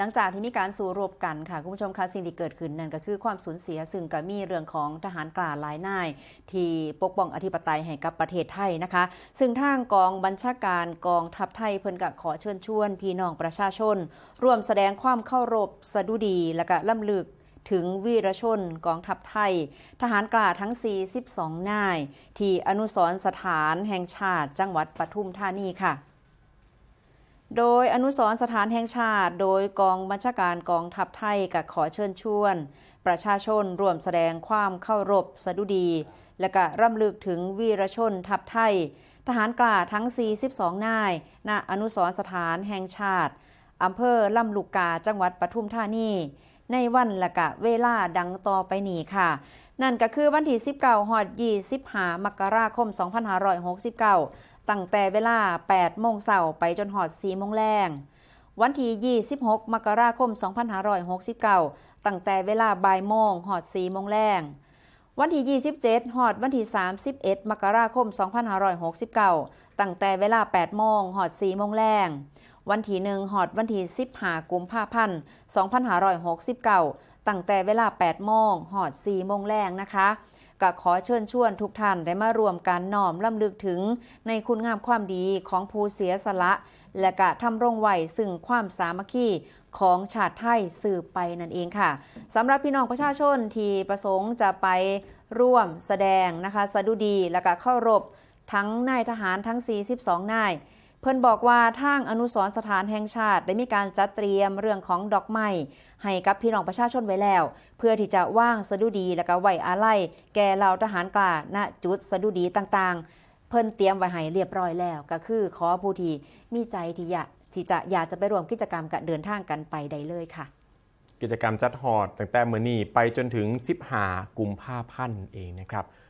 หลังจากที่มีการสู้รบกันค่ะคุณผู้ชมคะสิ่งที่เกิดขึ้นนั่นก็คือความสูญเสียซึ่งก็มีเรื่องของทหารกล้าหลายนาย ที่ปกป้องอธิปไตยให้กับประเทศไทยนะคะ ซึ่งทางกองบัญชาการกองทัพไทยเพิ่นก็ขอเชิญชวน พี่น้องประชาชน ร่วมแสดงความเคารพสดุดี และก็ล่ำลึกถึงวีรชนกองทัพไทย ทหารกล้าทั้ง 42 นาย ที่อนุสรสถานแห่งชาติจังหวัดปทุมธานีค่ะ โดยอนุสรสถานแห่งชาติ โดยกองบัญชาการกองทัพไทยก็ขอเชิญชวน ประชาชนร่วมแสดงความเคารพสดุดี และก็ร่ำลึกถึงวีรชนทัพไทย ทหารกล้าทั้ง 42 นายณอนุสรสถานแห่งชาติอำเภอลำลูกกาจังหวัดปทุมธานีในวันและกะเวลาดังต่อไปนี้ค่ะ นั่นก็คือวันที่ 19ฮอด25มกราคม 2569 ตั้งแต่เวลา 8 โมงเช้าไปจนหอด 4 โมงแรงวันที่ 26 มกราคม 2569 ตั้งแต่เวลาบ่ายโมงหอด 4 โมงแรงวันที่ 27 หอดวันที่ 31 มกราคม 2569 ตั้งแต่เวลา 8 โมงหอด 4 โมงแรงวันที่ 1 หอดวันที่ 15 กุมภาพันธ์ 2569 ตั้งแต่เวลา 8 โมงหอด 4 โมงแรงนะคะ ก็ขอเชิญชวนทุกท่านได้มารวมกันน้อมลำลึกถึงในคุณงามความดีของผู้เสียสละ และกะทำรงไหวซึ่งความสามัคคีของชาติไทยสืบไปนั่นเองค่ะสำหรับพี่น้องประชาชนที่ประสงค์จะไปร่วมแสดงนะคะสะดุดีและก็เข้ารบทั้งนายทหารทั้ง 42 นาย เพิ่นบอกว่าทางอนุสรสถานแห่งชาติ ได้มีการจัดเตรียมเรื่องของดอกไม้ให้กับพี่น้องประชาชนไว้แล้ว เพื่อที่จะว่างสดุดีและก็ไหวอาลัยแก่เหล่าทหารกล้าณจุดสดุดีต่างๆ เพิ่นเตรียมไว้ให้เรียบร้อยแล้ว ก็คือขอผู้ที่มีใจที่อยากที่จะอยากจะไปร่วมกิจกรรมกับเดินทางกันไปได้เลยค่ะ กิจกรรมจัดฮอดตั้งแต่เมื่อนี้ไปจนถึง15กุมภาพันธ์เองนะครับ